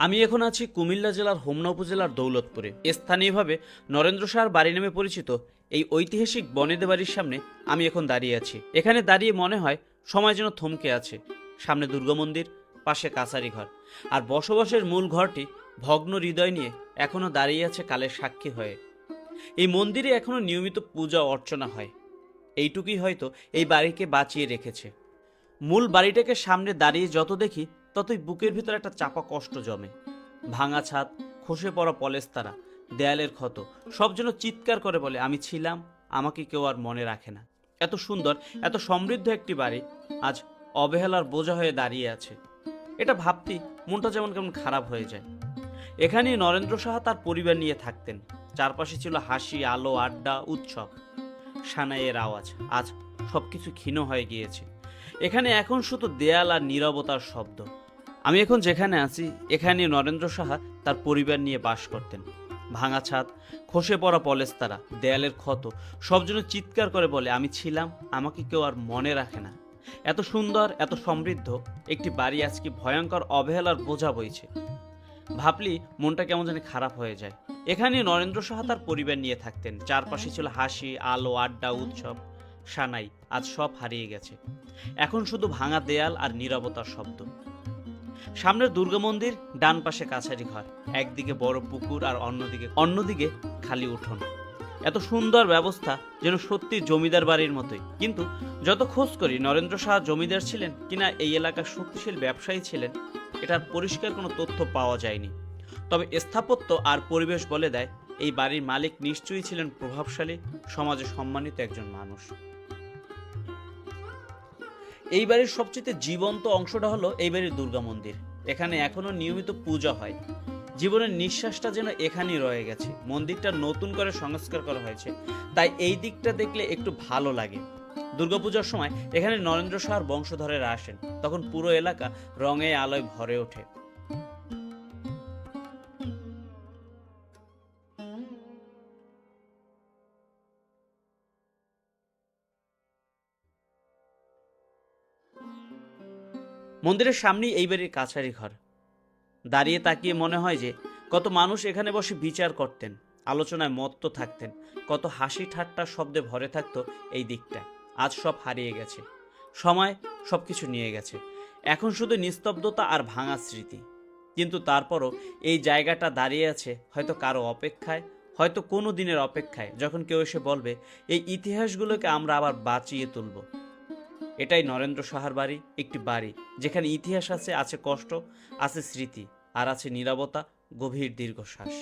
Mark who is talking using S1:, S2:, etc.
S1: আমি এখন আছি কুমিল্লা জেলার হোমনা উপজেলার দৌলতপুরে। স্থানীয়ভাবে নরেন্দ্র সাহার বাড়ি নামে পরিচিত এই ঐতিহাসিক বনেদে বাড়ির সামনে আমি এখন দাঁড়িয়ে আছি। এখানে দাঁড়িয়ে মনে হয় সময় যেন থমকে আছে। সামনে দুর্গা মন্দির, পাশে কাছারি ঘর। আর বসবাসের মূল ঘরটি ভগ্ন হৃদয় নিয়ে এখনও দাঁড়িয়ে আছে কালের সাক্ষী হয়ে। এই মন্দিরে এখনও নিয়মিত পূজা অর্চনা হয়। এইটুকুই হয়তো এই বাড়িকে বাঁচিয়ে রেখেছে। মূল বাড়িটাকে সামনে দাঁড়িয়ে যত দেখি ততই বুকের ভিতরে একটা চাপা কষ্ট জমে। ভাঙা ছাদ, খসে পড়া পলেস্তারা, দেয়ালের ক্ষত, সব যেন চিৎকার করে বলে, আমি ছিলাম, আমাকে কেউ আর মনে রাখে না। এত সুন্দর, এত সমৃদ্ধ একটি বাড়ি, আজ অবহেলার বোঝা হয়ে দাঁড়িয়ে আছে। এটা ভাবতেই মনটা যেমন কেমন খারাপ হয়ে যায়। এখানেই নরেন্দ্র সাহা তার পরিবার নিয়ে থাকতেন। চারপাশে ছিল হাসি, আলো, আড্ডা, উৎসব। সানাইয়ের আওয়াজ, আজ সবকিছু ক্ষীণ হয়ে গিয়েছে। এখানে এখন শুধু দেয়াল আর নীরবতার শব্দ। আমি এখন যেখানে আছি এখানে নরেন্দ্র সাহা তার পরিবার নিয়ে বাস করতেন। ভাঙা ছাদ, খসে পড়া পলেস্তারা দেয়ালের ক্ষত, সব জন্য চিৎকার করে বলে, আমি ছিলাম, আমাকে কেউ আর মনে রাখে না। এত সুন্দর, এত সমৃদ্ধ, একটি বাড়ি আজকে ভয়ঙ্কর অবহেলার বোঝা বইছে। ভাবলি, মনটা কেমন জানি খারাপ হয়ে যায়। এখানে নরেন্দ্র সাহা তার পরিবার নিয়ে থাকতেন। চারপাশে ছিল হাসি, আলো, আড্ডা, উৎসব। সানাই, আজ সব হারিয়ে গেছে। এখন শুধু ভাঙা দেয়াল আর নীরবতার শব্দ। সামনের দুর্গা মন্দির ডান পাশে কাছারি ঘর। একদিকে বড় পুকুর আর অন্যদিকে অন্যদিকে খালি উঠোন। এত সুন্দর ব্যবস্থা যেন সত্যি জমিদার বাড়ির মতোই। কিন্তু যত খোঁজ করি, নরেন্দ্র সাহা জমিদার ছিলেন কিনা এই এলাকার শক্তিশালী ব্যবসায়ী ছিলেন, এটার পরিষ্কার কোনো তথ্য পাওয়া যায়নি। তবে স্থাপত্য আর পরিবেশ বলে দেয়, এই বাড়ির মালিক নিশ্চয়ই ছিলেন প্রভাবশালী, সমাজে সম্মানিত একজন মানুষ। এই বাড়ির সবচেয়ে জীবন্ত অংশটা হলো এই বাড়ির দুর্গা মন্দির। এখানে এখনও নিয়মিত পূজা হয়। জীবনের নিঃশ্বাসটা যেন এখানেই রয়ে গেছে। মন্দিরটা নতুন করে সংস্কার করা হয়েছে। তাই এই দিকটা দেখলে একটু ভালো লাগে। দুর্গাপূজার সময় এখানে নরেন্দ্র সাহার বংশধরেরা আসেন। তখন পুরো এলাকা রঙে আলোয় ভরে ওঠে। মন্দিরের সামনেই এই বাড়ির কাছারি ঘর। দাঁড়িয়ে তাকিয়ে মনে হয় যে, কত মানুষ এখানে বসে বিচার করতেন, আলোচনায় মত্ত থাকতেন, কত হাসি ঠাট্টা শব্দে ভরে থাকতো এই দিকটা আজ সব হারিয়ে গেছে। সময় সব কিছু নিয়ে গেছে। এখন শুধু নিস্তব্ধতা আর ভাঙা স্মৃতি। কিন্তু তারপরও এই জায়গাটা দাঁড়িয়ে আছে হয়তো কারও অপেক্ষায়, হয়তো কোনো দিনের অপেক্ষায়, যখন কেউ এসে বলবে, এই ইতিহাসগুলোকে আমরা আবার বাঁচিয়ে তুলব। এটাই নরেন্দ্র সাহার বাড়ি, একটি বাড়ি। যেখানে ইতিহাস আছে আছে কষ্ট, আছে স্মৃতি, আর আছে নীরবতা, গভীর দীর্ঘশ্বাস।